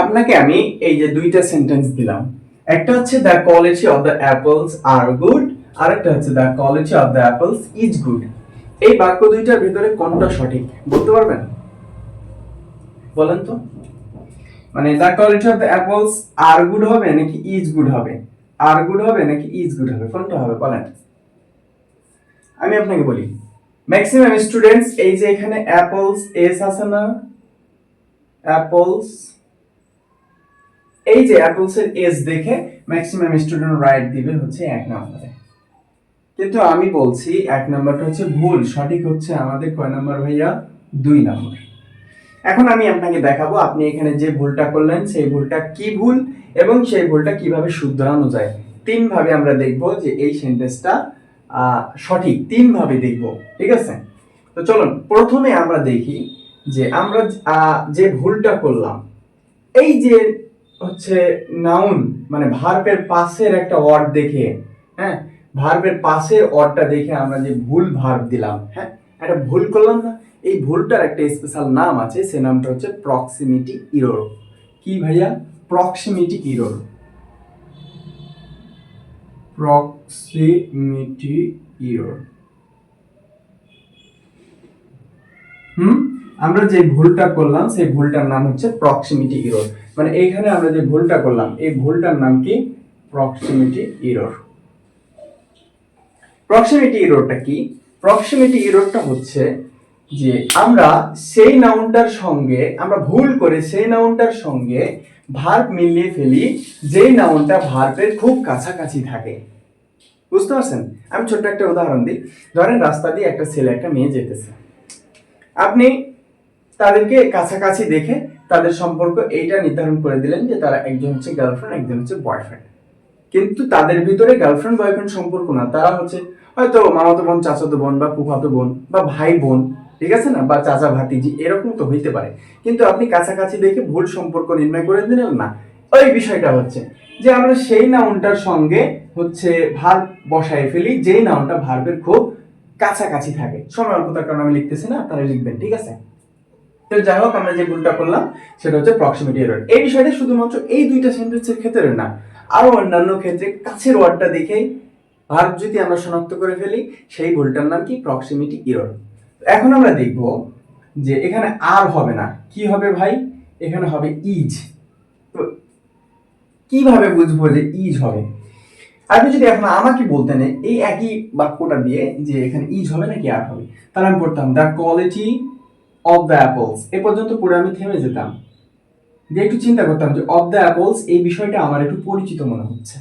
আপনাকে আমি এই যে দুইটা সেন্টেন্স দিলাম। একটা হচ্ছে the quality of the apples are good আর একটা হচ্ছে the quality of the apples is good এই বাক্য দুইটার ভিতরে কোনটা সঠিক? বলতে পারবেন? বলেন তো। মানে the quality of the apples are good হবে নাকি ইজ গুড হবে? আর গুড হবে নাকি ইজ গুড হবে? কোনটা হবে? বলেন। আমি আপনাকে বলি ম্যাক্সিমাম স্টুডেন্টস এই যে এখানে অ্যাপলস এস আছে না? অ্যাপলস এই যে অ্যাপলস এর এস দেখে ম্যাক্সিমাম স্টুডেন্ট রাইট দিবে হচ্ছে এক নম্বরে। কিন্তু আমি বলছি এক নম্বরটা হচ্ছে ভুল, সঠিক হচ্ছে আমাদের কয় নম্বর ভাইয়া? দুই নম্বর। এখন আমি আপনাকে দেখাবো আপনি এখানে যে ভুলটা করলেন, সেই ভুলটা কি ভুল এবং সেই ভুলটা কীভাবে শুধরানো যায়। তিন ভাবে আমরা দেখব যে এই সেন্টেন্সটা সঠিক। তিন ভাবে দেখব, ঠিক আছে? তো চলুন, প্রথমে আমরা দেখি যে আমরা যে ভুলটা করলাম, এই যে হচ্ছে নাউন মানে ভার্বের পাশের একটা ওয়ার্ড দেখে হ্যাঁ? ভার্বের পাশের ওয়ার্ডটা দেখে আমরা যে ভুল ভার্ব দিলাম হ্যাঁ? একটা ভুল করলাম না? এই ভুলটার একটা স্পেশাল নাম আছে, সে নামটা হচ্ছে প্রক্সিমিটি ইরোর কি ভাইয়া? প্রক্সিমিটি ইরোর প্রক্সিমিটি ইরোর হুম? আমরা যে ভুলটা করলাম, সেই ভুলটার নাম হচ্ছে প্রক্সিমিটি ইরোর মানে এইখানে আমরা যে ভুলটা করলাম, এই ভুলটার নাম কি? প্রক্সিমিটি ইরোর প্রক্সিমিটি ইরোরটা কি? প্রক্সিমিটি ইরোরটা হচ্ছে যে আমরা সেই নাউনটার সঙ্গে, আমরা ভুল করে সেই নাউনটার সঙ্গে ভার্ব মিলিয়ে ফেলি, যেই নাউনটা ভার্বের খুব কাছাকাছি থাকে। বুঝতে পারছেন? আমি ছোট্ট একটা উদাহরণ দিই। ধরেন রাস্তা দিয়ে একটা ছেলে, একটা মেয়ে যেতেছে। আপনি তাদেরকে কাছাকাছি দেখে তাদের সম্পর্ক এইটা নির্ধারণ করে দিলেন যে তারা একজন হচ্ছে গার্লফ্রেন্ড একজন হচ্ছে বয়ফ্রেন্ড কিন্তু তাদের ভিতরে গার্লফ্রেন্ড বয়ফ্রেন্ড সম্পর্ক না। তারা হচ্ছে হয়তো মামাতো বোন, চাচাতো বোন বা ফুফাতো বোন বা ভাই বোন, ঠিক আছে না? বা চাচা ভাতিজি, এরকম তো হইতে পারে। কিন্তু আপনি কাছাকাছি দেখে ভুল সম্পর্ক নির্ণয় করে দিলেন না। ওই বিষয়টা হচ্ছে যে আমরা সেই নাউনটার সঙ্গে হচ্ছে ভার বসায় ফেলি, যেই নাউনটা ভার্বের খুব কাছাকাছি থাকে। সময় অল্পতার কারণে আমি লিখতেছি না, আপনারা লিখবেন, ঠিক আছে? তো যাই হোক, আমরা যে ভুলটা করলাম, সেটা হচ্ছে প্রক্সিমিটি এরর এই বিষয়টা শুধুমাত্র এই দুইটা সেন্টেন্সের ক্ষেত্রে না, আরও অন্যান্য ক্ষেত্রে কাছের ওয়ার্ডটা দেখেই ভার্ব যদি আমরা শনাক্ত করে ফেলি, সেই ভুলটার নাম কি? প্রক্সিমিটি এরর এখন আমরা দেখব যে এখানে আর হবে না। কি হবে ভাই? এখানে হবে ইজ তো কীভাবে বুঝব যে ইজ হবে? আপনি যদি এখন আমাকে বলতেন এই একই বাক্যটা দিয়ে যে এখানে ইজ হবে নাকি আর হবে, তাহলে আমি পড়তাম the quality of the apples এ পর্যন্ত পড়ে আমি থেমে যেতাম। দিয়ে একটু চিন্তা করতাম যে অফ দ্য অ্যাপলস এই বিষয়টা আমার একটু পরিচিত মনে হচ্ছে।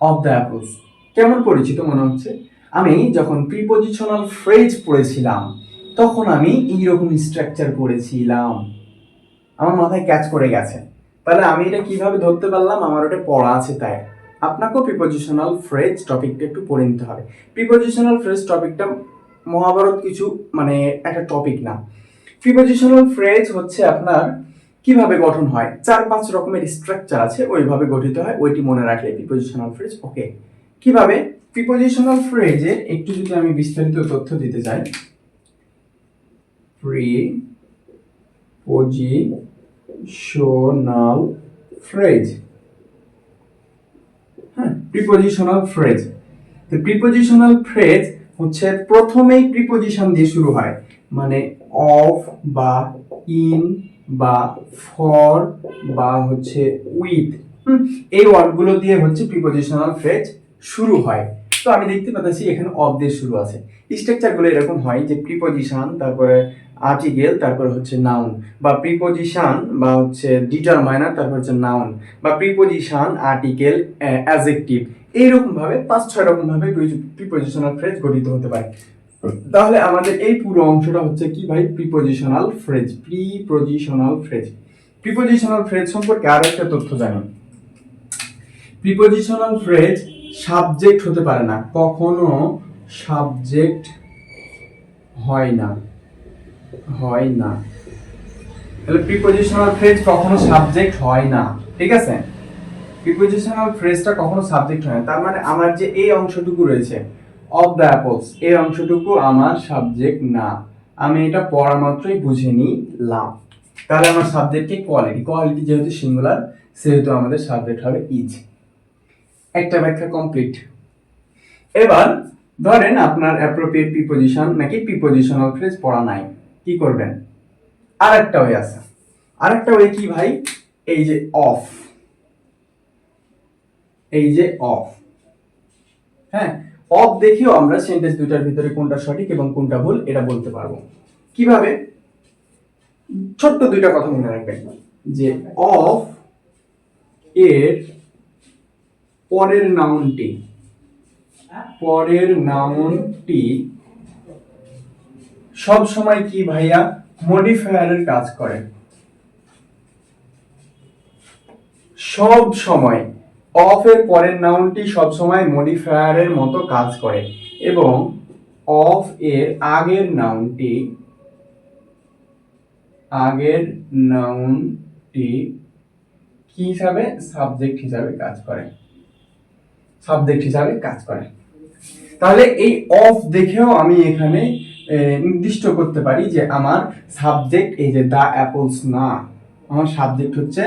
অফ দ্য অ্যাপলস কেমন পরিচিত মনে হচ্ছে? আমি যখন প্রিপোজিশনাল ফ্রেজ পড়েছিলাম, তখন আমি এইরকম স্ট্রাকচার পড়েছিলাম। আমার মাথায় ক্যাচ করে গেছে। তাহলে আমি এটা কীভাবে ধরতে পারলাম? আমার ওটা পড়া আছে তাই। আপনাকেও প্রিপোজিশনাল ফ্রেজ টপিকটা একটু পড়ে নিতে হবে। প্রিপোজিশনাল ফ্রেজ টপিকটা মহাভারত কিছু মানে একটা টপিক না। প্রিপোজিশনাল ফ্রেজ হচ্ছে আপনার কীভাবে গঠন হয়? চার পাঁচ রকমের স্ট্রাকচার আছে, ওইভাবে গঠিত হয়, ওইটি মনে রাখলে প্রিপোজিশনাল ফ্রেজ ওকে কীভাবে? প্রিপোজিশনাল ফ্রেজে একটু যদি আমি বিস্তারিত তথ্য দিতে চাই। প্রিপোজিশনাল ফ্রেজ হ্যাঁ প্রিপোজিশনাল ফ্রেজ তো প্রিপোজিশনাল ফ্রেজ হচ্ছে প্রথমেই প্রিপোজিশন দিয়ে শুরু হয়। মানে অফ বা ইন বা ফর বা হচ্ছে উইথ এই ওয়ার্ডগুলো দিয়ে হচ্ছে প্রিপোজিশনাল ফ্রেজ শুরু হয়। তো আমি দেখতে পাচ্ছি এখানে অফ দিয়ে শুরু আছে। স্ট্রাকচারগুলো এরকম হয় যে প্রিপোজিশন তারপরে আর্টিকেল তারপর হচ্ছে নাউন বা প্রিপোজিশন বা হচ্ছে ডিটারমাইনার তারপর হচ্ছে নাউন বা প্রিপোজিশন আর্টিকেল অ্যাজেক্টিভ এইরকম ভাবে পাঁচ, ছয় রকম ভাবে প্রিপোজিশনাল ফ্রেজ গঠিত হতে পারে। তাহলে আমাদের এই পুরো অংশটা হচ্ছে কি ভাই? Prepositional phrase prepositional phrase prepositional phrase সম্পর্কে আরও একটা তথ্য জানুন। প্রিপোজিশনাল ফ্রেজ সাবজেক্ট হতে পারে না, কখনো সাবজেক্ট হয় না হয় না। তাহলে প্রিপোজিশনাল ফ্রেজ কখনো সাবজেক্ট হয় না, ঠিক আছে? প্রিপোজিশনাল ফ্রেজটা কখনো সাবজেক্ট হয় তার মানে আমার যে এই অংশটুকু রয়েছে অফ দ্য অ্যাপলস এই অংশটুকু আমার সাবজেক্ট না। আমি এটা পড়া মাত্রই বুঝে নিলাম। তাহলে আমার সাবজেক্ট কোয়ালিটি কোয়ালিটি যেহেতু সিঙ্গুলার সেহেতু আমাদের সাবজেক্ট হবে ইজ একটা ব্যাখ্যা কমপ্লিট এবার ধরেন আপনার অ্যাপ্রোপ্রিয়েট প্রিপোজিশন নাকি প্রিপোজিশনাল ফ্রেজ পড়া নাই। কি করবেন? আরেকটা ওয়ে আছে। আরেকটা ওয়ে কি ভাই? এই যে অফ এই যে অফ হ্যাঁ? অফ দেখেও আমরা সেন্টেন্স দুইটার ভিতরে কোনটা সঠিক এবং কোনটা ভুল এটা বলতে পারব। কীভাবে? ছোট্ট দুইটা কথা মনে রাখবেন। যে অফ এর পরের নাউনটি পরের নাউনটি সব সময় কি ভাইয়া? মডিফায়ারের কাজ করে। সব সময় অফ এর পরের নাউনটি সব সময় মডিফায়ারের মতো কাজ করে এবং অফ এর আগের নাউনটি আগের নাউনটি কি হিসাবে? সাবজেক্ট হিসাবে কাজ করে। সাবজেক্ট হিসাবে কাজ করে। তাহলে এই অফ দেখেও আমি এখানে নির্দিষ্ট করতে পারি যে আমার সাবজেক্ট এই যে দা অ্যাপলস না, আমার সাবজেক্ট হচ্ছে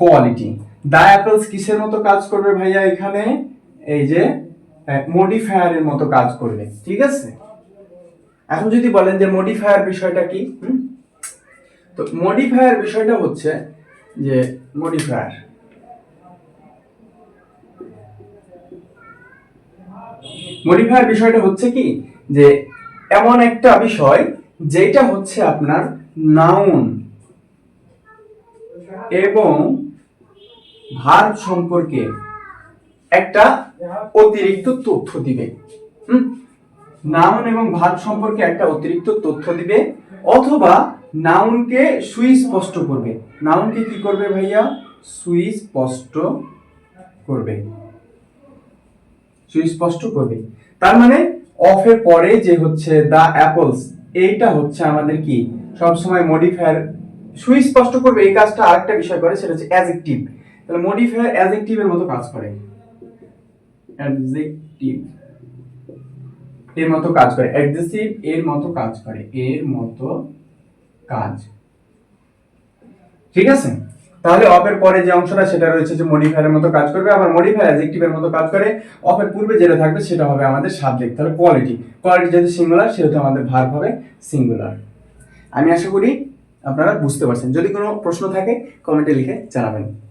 কোয়ালিটি দা অ্যাপলস কিসের মতো কাজ করবে ভাইয়া এখানে? এই যে মডিফায়ারের মতো কাজ করবে, ঠিক আছে? এখন যদি বলেন যে মডিফায়ার বিষয়টা কি তো মডিফায়ার বিষয়টা হচ্ছে যে মডিফায়ার মডিফায়ার বিষয়টা হচ্ছে কি, যে এমন একটা বিষয় যেটা হচ্ছে আপনার নাউন এবং ভার্ব সম্পর্কে একটা অতিরিক্ত তথ্য দিবে। হুম? নাউন এবং ভার্ব সম্পর্কে একটা অতিরিক্ত তথ্য দিবে অথবা নাউনকে সুস্পষ্ট করবে। নাউনকে কি করবে ভাইয়া? সুস্পষ্ট করবে। সুস্পষ্ট করবে। তার মানে অফের পরে যে হচ্ছে দা অ্যাপলস এইটা হচ্ছে আমাদের কি? সব সময় মডিফায়ার সুস্পষ্ট করবে। এই কাজটা আরেকটা বিষয় করে, সেটা হচ্ছে অ্যাডজেক্টিভ তাহলে মডিফায়ার অ্যাডজেক্টিভের মতো কাজ করে। অ্যাডজেক্টিভ এর মতো কাজ করে। অ্যাডজেক্টিভ এর মতো কাজ করে। এর মতো কাজ। ঠিক আছে? তাহলে অফের পরে যে অংশটা, সেটা রয়েছে যে মডিফায়ারের মতো কাজ করবে, আবার মডিফায়ার অ্যাডজেক্টিভের মতো কাজ করে অফের পূর্বে যেটা থাকবে, সেটা হবে আমাদের সাবজেক্ট তাহলে কোয়ালিটি কোয়ালিটি যেহেতু সিঙ্গুলার সেহেতু আমাদের ভার্ব হবে সিঙ্গুলার আমি আশা করি আপনারা বুঝতে পারছেন। যদি কোনো প্রশ্ন থাকে কমেন্টে লিখে জানাবেন।